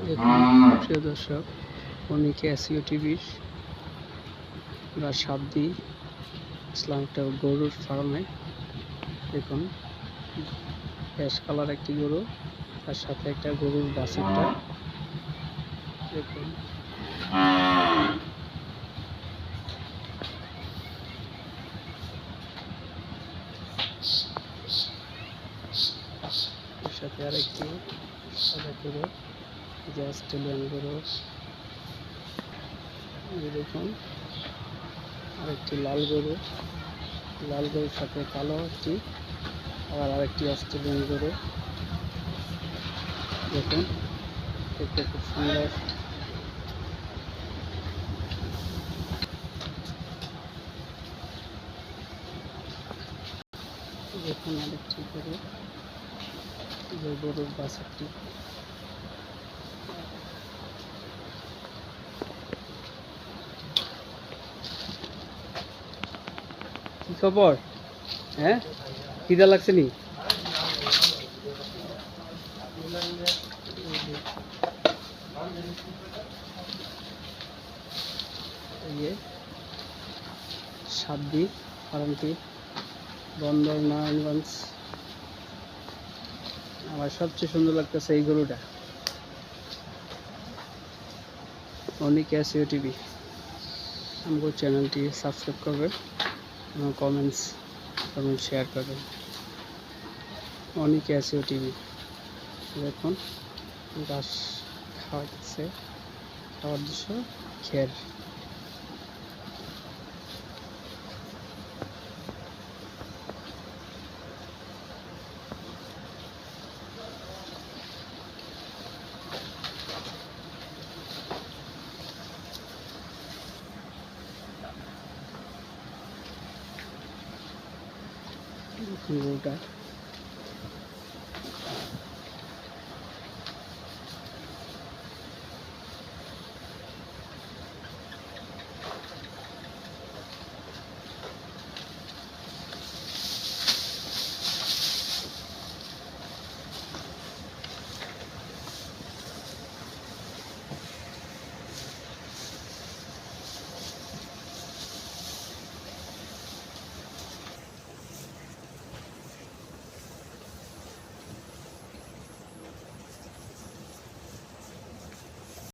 প্রিয় দর্শক অনেক এসিও টিভির বা সাবদি ইসলাম একটা গরুর ফার্মে। দেখুন অ্যাশ কালার একটি গরু, তার সাথে একটা গরুর বাছুরটা দেখুন। সাথে আরেকটি এই যে অস্ট্রেলিয়ান গরু এই যে দেখুন, আরেকটি লাল গরু। লাল গরুর সাথে কালো একটি, আবার আরেকটি অস্ট্রেলিয়ান গরু। দেখুন, দেখতে খুব সুন্দর। দেখুন আরেকটি গরু। গরুর বাছারটি খবর? হ্যাঁ? খিদা লাগছে নি? ফার্মটি বন্দর, নারায়ণগঞ্জ। আমার সবচেয়ে সুন্দর লাগতেছে এই গরুটা। অনেক এসিও টিভি আমার চ্যানেলটি সাবস্ক্রাইব করবেন। এবং কমেন্টস এবং শেয়ার করবেন অনেক আছে টিভি দেখুন ঘাস খাওয়াচ্ছে খাওয়ার দৃশ্য খের। দেখুন গরুটা